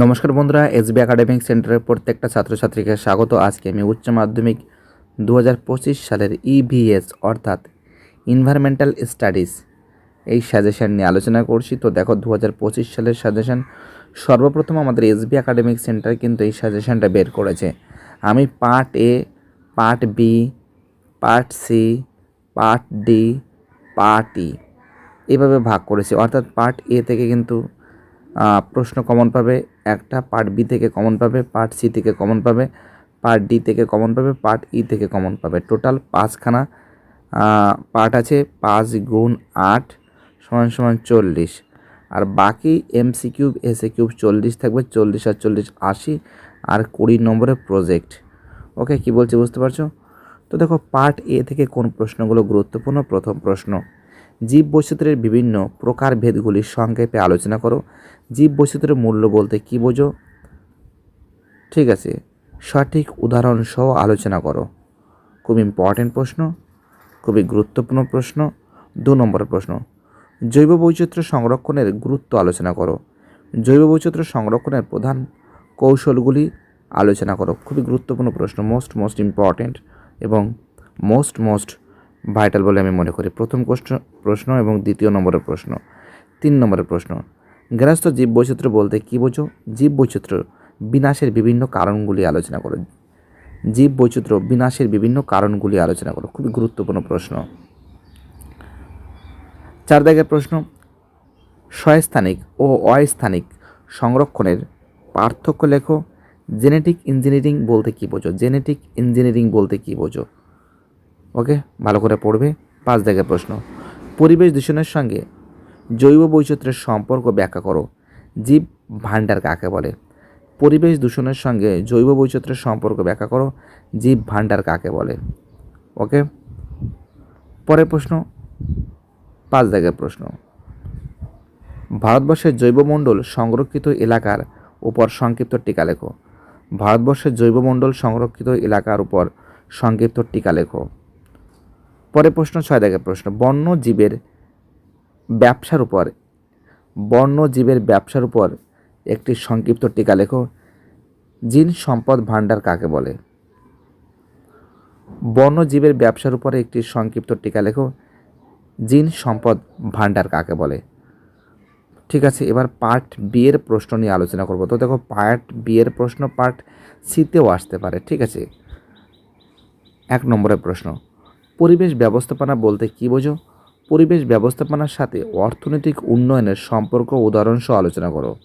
নমস্কার বন্ধুরা, SB academic সেন্টারের প্রত্যেকটা ছাত্রছাত্রীকে স্বাগত। আজকে আমি উচ্চ মাধ্যমিক দু হাজার পঁচিশ সালের ইভিএস অর্থাৎ ইনভায়রনমেন্টাল স্টাডিজ এই সাজেশন নিয়ে আলোচনা করছি। তো দেখো দু হাজার পঁচিশ সালের সাজেশন সর্বপ্রথম আমাদের এসবি একাডেমিক সেন্টার কিন্তু এই সাজেশনটা বের করেছে। আমি part A part B part C part D part E এভাবে ভাগ করেছি। অর্থাৎ পার্ট এ থেকে কিন্তু প্রশ্ন কমন পাবে, একটা পার্ট বি থেকে কমন পাবে পার্ট সি থেকে কমন পাবে পার্ট ডি থেকে কমন পাবে পার্ট ই থেকে কমন পাবে। টোটাল পাঁচখানা পার্ট আছে পাঁচ গুণ আট সমান সমান চল্লিশ। আর বাকি এমসি কিউব এসএ কিউব চল্লিশ থাকবে, চল্লিশ আর চল্লিশ আশি, আর কুড়ি নম্বরের প্রজেক্ট ওকে কি বলছি বুঝতে পারছ? তো দেখো পার্ট এ থেকে কোন প্রশ্নগুলো গুরুত্বপূর্ণ? প্রথম প্রশ্ন জীব বৈচিত্র্যের বিভিন্ন প্রকারভেদগুলির সংক্ষেপে আলোচনা করো। জীব বৈচিত্র্যের মূল্য বলতে কী বোঝো? ঠিক আছে, সঠিক উদাহরণ সহ আলোচনা করো। খুব ইম্পর্টেন্ট প্রশ্ন, খুবই গুরুত্বপূর্ণ প্রশ্ন। দু নম্বরের প্রশ্ন জৈব বৈচিত্র্য সংরক্ষণের গুরুত্ব আলোচনা করো। জৈব বৈচিত্র্য সংরক্ষণের প্রধান কৌশলগুলি আলোচনা করো। খুবই গুরুত্বপূর্ণ প্রশ্ন মোস্ট মোস্ট ইম্পর্টেন্ট এবং মোস্ট মোস্ট ভাইটাল বলে আমি মনে করি। প্রথম প্রশ্ন প্রশ্ন এবং দ্বিতীয় নম্বরের প্রশ্ন। তিন নম্বরের প্রশ্ন। গৃহস্থ জীব বৈচিত্র্য বলতে কী বোঝো? জীব বৈচিত্র্য বিনাশের বিভিন্ন কারণগুলি আলোচনা করো। জীব বৈচিত্র্য বিনাশের বিভিন্ন কারণগুলি আলোচনা করো। খুবই গুরুত্বপূর্ণ প্রশ্ন। চার দাগের প্রশ্ন। স্বস্থানিক ও অস্থানিক সংরক্ষণের পার্থক্য লেখো। জেনেটিক ইঞ্জিনিয়ারিং বলতে কী বোঝো? জেনেটিক ইঞ্জিনিয়ারিং বলতে কী বোঝো? ওকে? ভালো করে পড়বে। পাঁচ দাগের প্রশ্ন। পরিবেশ দূষণের সঙ্গে জৈব বৈচিত্র্যের সম্পর্ক ব্যাখ্যা করো। জীব ভাণ্ডার কাকে বলে? পরিবেশ দূষণের সঙ্গে জৈব বৈচিত্র্যের সম্পর্ক ব্যাখ্যা করো। জীব ভাণ্ডার কাকে বলে? ওকে? পরের প্রশ্ন। পাঁচ দাগের প্রশ্ন। ভারতবর্ষের জৈবমণ্ডল সংরক্ষিত এলাকার উপর সংক্ষিপ্ত টিকা লেখো। ভারতবর্ষের জৈবমণ্ডল সংরক্ষিত এলাকার উপর সংক্ষিপ্ত টিকা লেখো। পরে প্রশ্ন ছয় দাগের প্রশ্ন বন্যজীবের ব্যবসার উপর বন্যজীবের ব্যবসার উপর একটি সংক্ষিপ্ত টিকা লেখো। জিন সম্পদ ভাণ্ডার কাকে বলে? বন্যজীবের ব্যবসার উপরে একটি সংক্ষিপ্ত টিকা লেখো। জিন সম্পদ ভাণ্ডার কাকে বলে? ঠিক আছে, এবার পার্ট বি এর প্রশ্ন নিয়ে আলোচনা করব। তো দেখো, পার্ট বি এর প্রশ্ন পার্ট সিতেও আসতে পারে, ঠিক আছে? এক নম্বরের প্রশ্ন পরিবেশ ব্যবস্থাপনা বলতে কী বোঝো? পরিবেশ ব্যবস্থাপনার সাথে অর্থনৈতিক উন্নয়নের সম্পর্ক উদাহরণসহ আলোচনা করো।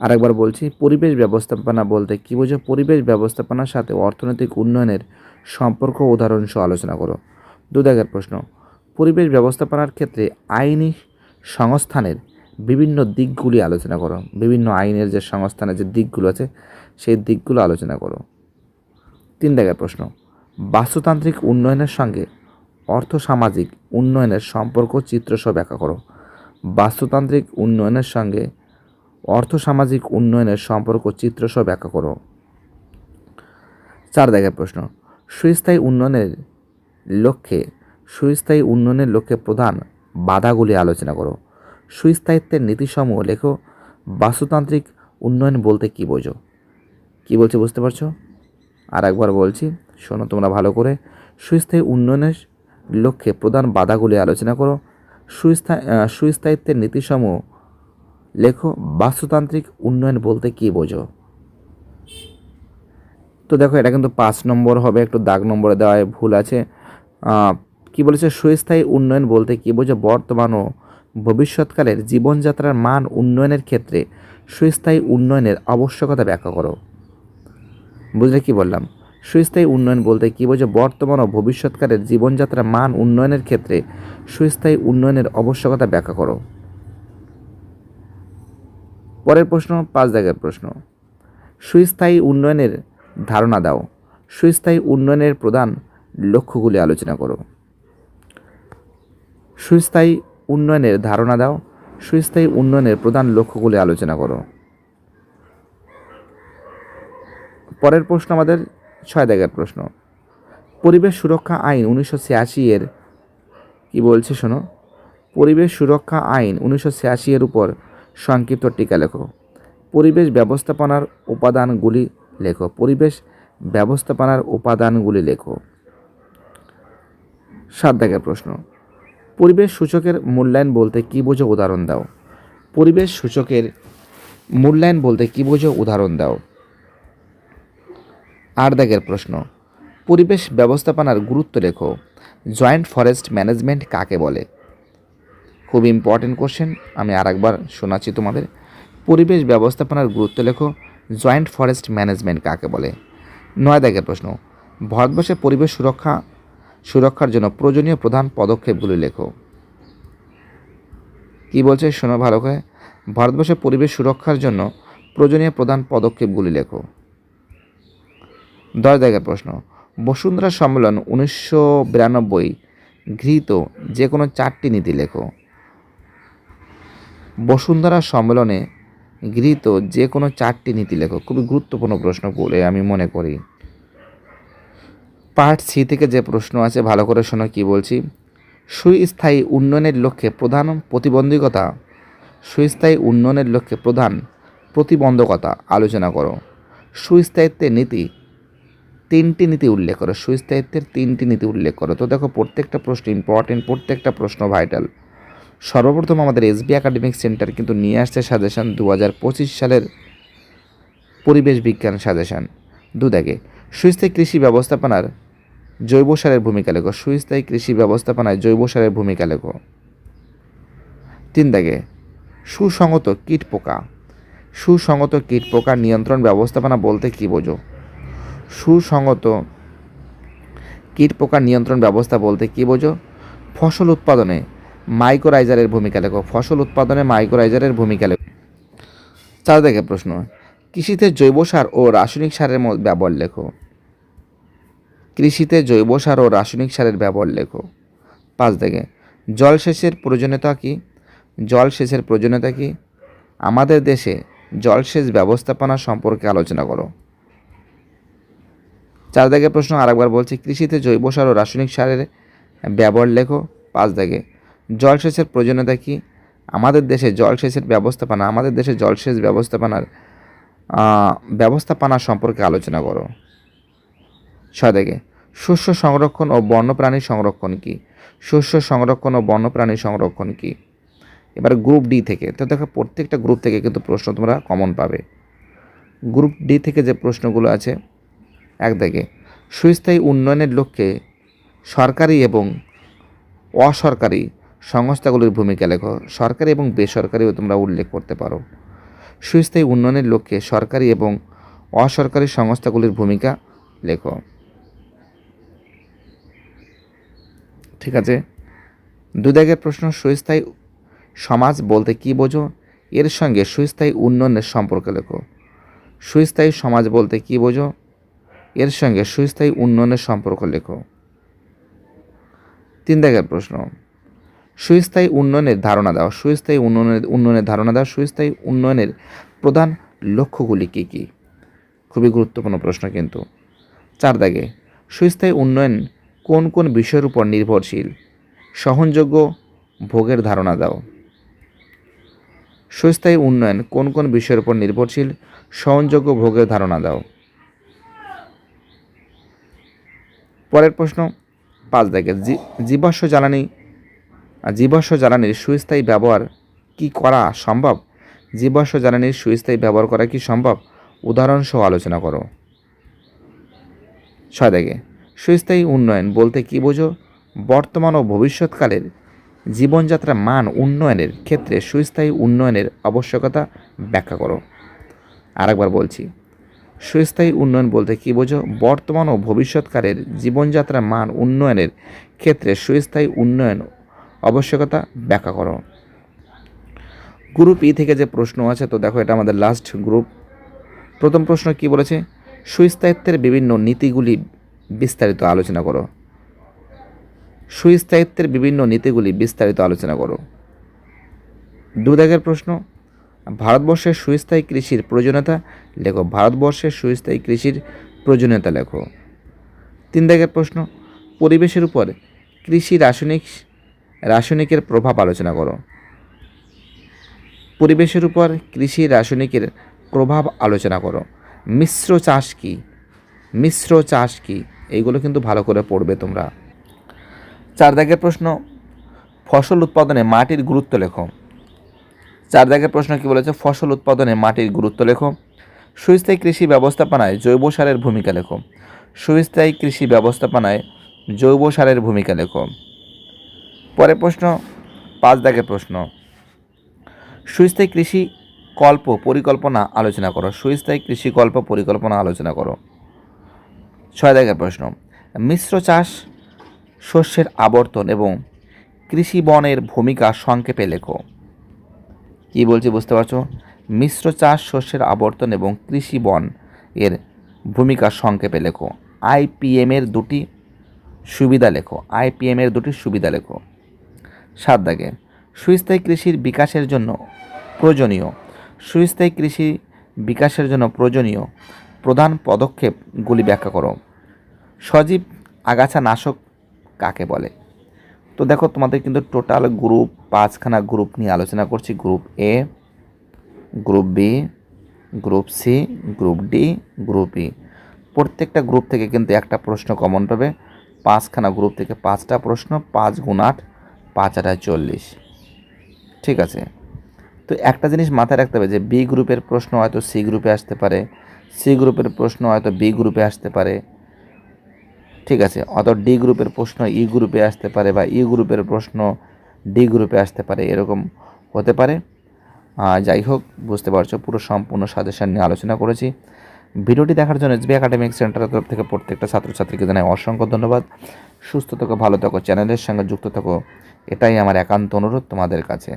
আরেকবার বলছি, পরিবেশ ব্যবস্থাপনা বলতে কী বোঝো? পরিবেশ ব্যবস্থাপনার সাথে অর্থনৈতিক উন্নয়নের সম্পর্ক উদাহরণসহ আলোচনা করো। দু দাগের প্রশ্ন, পরিবেশ ব্যবস্থাপনার ক্ষেত্রে আইনি সংস্থানের বিভিন্ন দিকগুলি আলোচনা করো। বিভিন্ন আইনের যে সংস্থানের যে দিকগুলো আছে, সেই দিকগুলো আলোচনা করো। তিন দাগের প্রশ্ন বাস্তুতান্ত্রিক উন্নয়নের সঙ্গে অর্থসামাজিক উন্নয়নের সম্পর্ক চিত্রসহ ব্যাখ্যা করো। বাস্তুতান্ত্রিক উন্নয়নের সঙ্গে অর্থসামাজিক উন্নয়নের সম্পর্ক চিত্রসহ ব্যাখ্যা করো। চার দাগের প্রশ্ন। সুস্থায়ী উন্নয়নের লক্ষ্যে সুস্থায়ী উন্নয়নের লক্ষ্যে প্রধান বাধাগুলি আলোচনা করো। সুস্থায়িত্বের নীতিসমূহ লেখো। বাস্তুতান্ত্রিক উন্নয়ন বলতে কী বোঝো? কী বলছে বুঝতে পারছ? আর একবার বলছি শোনো, তোমরা ভালো করে সুস্থায়ী উন্নয়নের লক্ষ্যে প্রধান বাধাগুলি আলোচনা করো। সুস্থায়ী সুস্থায়িত্বের নীতিসমূহ লেখো। বাস্তুতান্ত্রিক উন্নয়ন বলতে কী বোঝো? তো দেখো, এটা কিন্তু পাঁচ নম্বর হবে, একটু দাগ নম্বরে দেওয়ায় ভুল আছে। কি বলেছে? সুস্থায়ী উন্নয়ন বলতে কী বোঝো? বর্তমান ও ভবিষ্যৎকালের জীবনযাত্রার মান উন্নয়নের ক্ষেত্রে সুস্থায়ী উন্নয়নের আবশ্যকতা ব্যাখ্যা করো। বুঝলে কি বললাম? সুস্থায়ী উন্নয়ন বলতে কী বোঝো বর্তমান ও ভবিষ্যৎকালের জীবনযাত্রার মান উন্নয়নের ক্ষেত্রে সুস্থায়ী উন্নয়নের আবশ্যকতা ব্যাখ্যা করো। পরের প্রশ্ন, পাঁচ দাগের প্রশ্ন। সুস্থায়ী উন্নয়নের ধারণা দাও। সুস্থায়ী উন্নয়নের প্রধান লক্ষ্যগুলি আলোচনা করো। সুস্থায়ী উন্নয়নের ধারণা দাও। সুস্থায়ী উন্নয়নের প্রধান লক্ষ্যগুলি আলোচনা করো। পরের প্রশ্ন আমাদের ছয় দাগের প্রশ্ন। পরিবেশ সুরক্ষা আইন উনিশশো ছিয়াশি এর কী বলছে শোনো? পরিবেশ সুরক্ষা আইন উনিশশো ছিয়াশি এর উপর সংক্ষিপ্ত টিকা লেখো। পরিবেশ ব্যবস্থাপনার উপাদানগুলি লেখো। পরিবেশ ব্যবস্থাপনার উপাদানগুলি লেখো। সাত দাগের প্রশ্ন। পরিবেশ সূচকের মূল্যায়ন বলতে কী বোঝো? উদাহরণ দাও। পরিবেশ সূচকের মূল্যায়ন বলতে কী বোঝো? উদাহরণ দাও। আট দাগের প্রশ্ন। পরিবেশ ব্যবস্থাপনার গুরুত্ব লেখো। জয়েন্ট ফরেস্ট ম্যানেজমেন্ট কাকে বলে? খুব ইম্পর্টেন্ট কোশ্চেন আমি আর একবার শোনাচ্ছি তোমাদের। পরিবেশ ব্যবস্থাপনার গুরুত্ব লেখো। জয়েন্ট ফরেস্ট ম্যানেজমেন্ট কাকে বলে? নয় দাগের প্রশ্ন। ভারতবর্ষে পরিবেশ সুরক্ষা, সুরক্ষার জন্য প্রয়োজনীয় প্রধান পদক্ষেপগুলি লেখো। কি বলছে? শোনো ভালো করে। ভারতবর্ষে পরিবেশ সুরক্ষার জন্য প্রয়োজনীয় প্রধান পদক্ষেপগুলি লেখো। দশ দাগের প্রশ্ন। বসুন্ধরা সম্মেলন উনিশশো বিরানব্বই গৃহীত যে কোনো চারটি নীতি লেখো। বসুন্ধরা সম্মেলনে গৃহীত যে কোনো চারটি নীতি লেখো। খুবই গুরুত্বপূর্ণ প্রশ্ন বলে আমি মনে করি। পার্ট সি থেকে যে প্রশ্ন আছে, ভালো করে শোনো কি বলছি। সুস্থায়ী উন্নয়নের লক্ষ্যে প্রধান প্রতিবন্ধকতা। সুস্থায়ী উন্নয়নের লক্ষ্যে প্রধান প্রতিবন্ধকতা, আলোচনা করো। সুস্থায়িত্বের নীতি তিনটি নীতি উল্লেখ করো, সুস্থায়িত্বের তিনটি নীতি উল্লেখ করো। তো দেখো, প্রত্যেকটা প্রশ্ন ইম্পর্টেন্ট প্রত্যেকটা প্রশ্ন ভাইটাল সর্বপ্রথম আমাদের এসবি একাডেমিক সেন্টার কিন্তু নিয়ে আসছে সাজেশান দু হাজার পঁচিশ সালের পরিবেশ বিজ্ঞান সাজেশন দু দেখে, সুস্থায়ী কৃষি ব্যবস্থাপনার জৈব সারের ভূমিকা লেখো, সুস্থায়ী কৃষি ব্যবস্থাপনায় জৈব সারের ভূমিকা লেখো। তিন দাগে সুসংগত কীট পোকা সুসংগত কীট পোকা নিয়ন্ত্রণ ব্যবস্থাপনা বলতে কী বোঝো? সুসংগত। কীট পোকা নিয়ন্ত্রণ ব্যবস্থা বলতে কী বোঝো? ফসল উৎপাদনে মাইক্রোরাইজারের ভূমিকা লেখো। ফসল উৎপাদনে মাইক্রোরাইজারের ভূমিকা লেখো। চার দেখে প্রশ্ন, কৃষিতে জৈব সার ও রাসায়নিক সারের ব্যবহার লেখো। কৃষিতে জৈব সার ও রাসায়নিক সারের ব্যবহার লেখো। পাঁচ দেখে জলসেচের প্রয়োজনীয়তা কী? জলসেচের প্রয়োজনীয়তা কী? আমাদের দেশে জলসেচ ব্যবস্থাপনা সম্পর্কে আলোচনা করো। চার দাগের প্রশ্ন, আরেকবার বলছি, কৃষিতে জৈব সার ও রাসায়নিক সারের ব্যবহার লেখো পাঁচ দাগে। জলসেচের প্রয়োজনীয়তা কী? আমাদের দেশে জলসেচের ব্যবস্থাপনা, আমাদের দেশে জলসেচ ব্যবস্থাপনার ব্যবস্থাপনা সম্পর্কে আলোচনা করো। ছয় দাগে, শস্য সংরক্ষণ ও বন্যপ্রাণী সংরক্ষণ কী? শস্য সংরক্ষণ ও বন্যপ্রাণী সংরক্ষণ কী? এবার গ্রুপ ডি থেকে, তো দেখো প্রত্যেকটা গ্রুপ থেকে কিন্তু প্রশ্ন তোমরা কমন পাবে। গ্রুপ ডি থেকে যে প্রশ্নগুলো আছে এক দাগে সুস্থায়ী উন্নয়নের লক্ষ্যে সরকারি এবং অসরকারি সংস্থাগুলির ভূমিকা লেখো। সরকারি এবং বেসরকারিও তোমরা উল্লেখ করতে পারো। সুস্থায়ী উন্নয়নের লক্ষ্যে সরকারি এবং অসরকারি সংস্থাগুলির ভূমিকা লেখো। ঠিক আছে? দুদাগের প্রশ্ন, সুস্থায়ী সমাজ বলতে কী বোঝো? এর সঙ্গে সুস্থায়ী উন্নয়নের সম্পর্ক লেখো। সুস্থায়ী সমাজ বলতে কী বোঝো? এর সঙ্গে সুস্থায়ী উন্নয়নের সম্পর্ক লেখো। তিন দাগের প্রশ্ন। সুস্থায়ী উন্নয়নের ধারণা দাও। সুস্থায়ী উন্নয়নের উন্নয়নের ধারণা দাও। সুস্থায়ী উন্নয়নের প্রধান লক্ষ্যগুলি কী কী? খুবই গুরুত্বপূর্ণ প্রশ্ন কিন্তু। চার দাগে, সুস্থায়ী উন্নয়ন কোন কোন বিষয়ের উপর নির্ভরশীল? সহনযোগ্য ভোগের ধারণা দাও। সুস্থায়ী উন্নয়ন কোন কোন বিষয়ের উপর নির্ভরশীল? সহনযোগ্য ভোগের ধারণা দাও। পরের প্রশ্ন, পাঁচ দাগে জীবাশ্ম জ্বালানি জীবাশ্ম জ্বালানির সুস্থায়ী ব্যবহার কি করা সম্ভব? জীবাশ্ম জ্বালানির সুস্থায়ী ব্যবহার করা কি সম্ভব? উদাহরণ সহ আলোচনা করো। ছয় দাগে সুস্থায়ী উন্নয়ন বলতে কি বোঝো? বর্তমান ও ভবিষ্যৎকালের জীবনযাত্রার মান উন্নয়নের ক্ষেত্রে সুস্থায়ী উন্নয়নের আবশ্যকতা ব্যাখ্যা করো। আরেকবার বলছি সুস্থায়ী উন্নয়ন বলতে কী বোঝো? বর্তমান ও ভবিষ্যৎকালের জীবনযাত্রার মান উন্নয়নের ক্ষেত্রে সুস্থায়ী উন্নয়ন আবশ্যকতা ব্যাখ্যা করো। গ্রুপ ই থেকে যে প্রশ্ন আছে, তো দেখো এটা আমাদের লাস্ট গ্রুপ প্রথম প্রশ্ন কি বলেছে? সুস্থায়িত্বের বিভিন্ন নীতিগুলি বিস্তারিত আলোচনা করো। সুস্থায়িত্বের বিভিন্ন নীতিগুলি বিস্তারিত আলোচনা করো। দুদাগের প্রশ্ন ভারতবর্ষের সুস্থায়ী কৃষির প্রয়োজনীয়তা লেখো। ভারতবর্ষের সুস্থায়ী কৃষির প্রয়োজনীয়তা লেখো। তিন দাগের প্রশ্ন, পরিবেশের উপর কৃষি রাসায়নিক, রাসায়নিকের প্রভাব আলোচনা করো। পরিবেশের উপর কৃষি রাসায়নিকের প্রভাব আলোচনা করো। মিশ্র চাষ কি? মিশ্র চাষ কি? এইগুলো কিন্তু ভালো করে পড়বে তোমরা। চার দাগের প্রশ্ন, ফসল উৎপাদনে মাটির গুরুত্ব লেখো। চার দাগের প্রশ্ন কি বলেছে? ফসল উৎপাদনে মাটির গুরুত্ব লেখো। সুস্থায়ী কৃষি ব্যবস্থাপনায় জৈব সারের ভূমিকা লেখো। সুস্থায়ী কৃষি ব্যবস্থাপনায় জৈব সারের ভূমিকা লেখো। পরের প্রশ্ন পাঁচ দাগের প্রশ্ন। সুস্থায়ী কৃষি কল্প পরিকল্পনা আলোচনা করো। সুস্থায়ী কৃষি কল্প পরিকল্পনা আলোচনা করো। ছয় দাগের প্রশ্ন, মিশ্র চাষ শস্যের আবর্তন এবং কৃষি বনের ভূমিকা সংক্ষেপে লেখো। কী বলছি বুঝতে পারছ? মিশ্র চাষ শস্যের আবর্তন এবং কৃষি বন এর ভূমিকা সংক্ষেপে লেখো। আইপিএম এর দুটি সুবিধা লেখো। আইপিএম এর দুটি সুবিধা লেখো। সাত দাগে, সুস্থায়ী কৃষির বিকাশের জন্য প্রয়োজনীয়, সুস্থায়ী কৃষি বিকাশের জন্য প্রয়োজনীয় প্রধান পদক্ষেপগুলি ব্যাখ্যা করো। সজীব আগাছা নাশক কাকে বলে? তো দেখো, তোমাদের কিন্তু টোটাল গ্রুপ পাঁচখানা গ্রুপ নিয়ে আলোচনা করছি। Group A group B group C group D group E প্রত্যেকটা গ্রুপ থেকে কিন্তু একটা প্রশ্ন কমন পাবে। পাঁচখানা গ্রুপ থেকে পাঁচটা প্রশ্ন, পাঁচ গুণ আট, পাঁচ আটায় চল্লিশ। ঠিক আছে? তো একটা জিনিস মাথায় রাখতে হবে যে বি গ্রুপের প্রশ্ন হয়তো সি গ্রুপে আসতে পারে সি গ্রুপের প্রশ্ন হয়তো বি গ্রুপে আসতে পারে। ঠিক আছে অত ডি গ্রুপের প্রশ্ন ই গ্রুপে আসতে পারে বা ই গ্রুপের প্রশ্ন ডি গ্রুপে আসতে পারে, এরকম হতে পারে। যাই হোক, বুঝতে পারছ, পুরো সম্পূর্ণ সাজেশন নিয়ে আলোচনা করেছি। ভিডিওটি দেখার জন্য এসবি একাডেমিক সেন্টারের তরফ থেকে প্রত্যেকটা ছাত্রছাত্রীকে জানাই অসংখ্য ধন্যবাদ। সুস্থ থাকো, ভালো থাকো, চ্যানেলের সঙ্গে যুক্ত থাকো, এটাই আমার একান্ত অনুরোধ তোমাদের কাছে।